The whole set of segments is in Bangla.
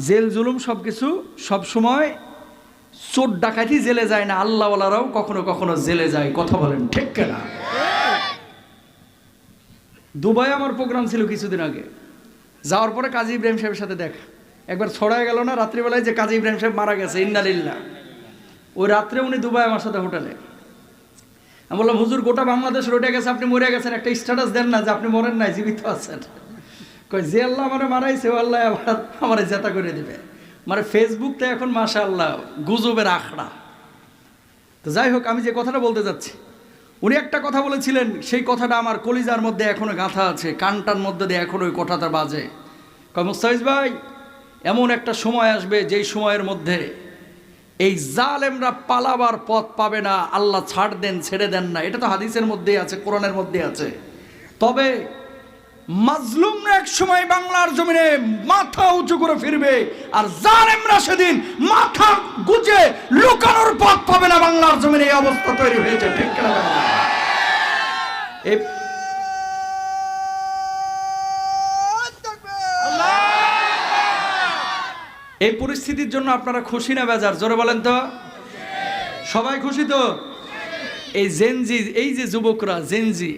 জেল, জুলুম সব কিছু সবসময় চোর ডাকাতি জেলে যায় না। আল্লাহওয়ালারাও কখনো কখনো জেলে যায়, কথা বলেন, ঠিক কেনা? দুবাই আমার প্রোগ্রাম ছিল কিছুদিন আগে। যাওয়ার পরে কাজী ইব্রাহিম সাহেবের সাথে দেখা। একবার ছড়ায় গেল না রাত্রিবেলায় যে কাজী ইব্রাহিম সাহেব মারা গেছে ইন্নালিল্লা ওই রাত্রে উনি দুবাই আমার সাথে হোটেলে। আমি বললাম, হুজুর, গোটা বাংলাদেশ রোটে গেছে, আপনি মরে গেছেন। একটা স্ট্যাটাস দেন না যে আপনি মরেন নাই, জীবিত আছেন। কই যে আল্লাহ আমার মারাইছে, ও আল্লাহ আবার আমার জেতা করে দিবে। মানে ফেসবুকটা এখন মাশা আল্লাহ গুজবের আখড়া। তো যাই হোক, আমি যে কথাটা বলতে যাচ্ছি, উনি একটা কথা বলেছিলেন, সেই কথাটা আমার কলিজার মধ্যে এখনও গাঁথা আছে, কানটার মধ্যে দিয়ে এখনও ওই কথাটা বাজে। কয়, মুস্তাফিজ ভাই, এমন একটা সময় আসবে যেই সময়ের মধ্যে এই জালেমরা পালাবার পথ পাবে না, আল্লাহ ছাড় দেন, ছেড়ে দেন না। এটা তো হাদিসের মধ্যেই আছে, কোরআনের মধ্যে আছে। তবে মাজলুমরা এক সময় বাংলার জমিনে মাথা উঁচু করে ফিরবে, আর জালেমরা সেদিন মাথা গুজে লুকানোর পথ পাবে না বাংলার জমিনে, এই অবস্থা তৈরি হয়েছে, ঠিক? এই এই পরিস্থিতির জন্য আপনারা খুশি না বেজার? জোরে বলেন তো। সবাই খুশি তো? এই জেনজি, এই যে যুবকরা, জেনজি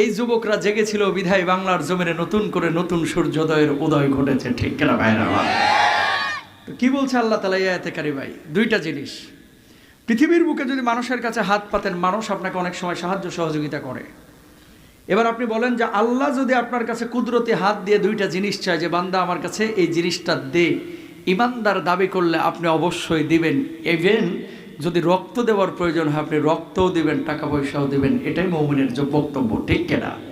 এই যুবকরা জেগেছিল বিধায় বাংলার জমিনে নতুন করে নতুন সূর্যোদয়ের উদয় ঘটেছে, ঠিক কিনা ভাইরা? কি বলছে আল্লাহ তালা ইয়াতে কারি ভাই? দুইটা জিনিস। পৃথিবীর বুকে যদি মানুষের কাছে হাত পাতেন, মানুষ আপনাকে অনেক সময় সাহায্য সহযোগিতা করে। এবার আপনি বলেন যে আল্লাহ যদি আপনার কাছে কুদরতি হাত দিয়ে দুইটা জিনিস চায় যে, বান্দা আমার কাছে এই জিনিসটা দে, ইমানদার দাবি করলে আপনি অবশ্যই দিবেন। ইভেন যদি রক্ত দেওয়ার প্রয়োজন হয়, আপনি রক্তও দিবেন, টাকা পয়সাও দেবেন, এটাই মৌমিনের যে বক্তব্য, ঠিক কেনা?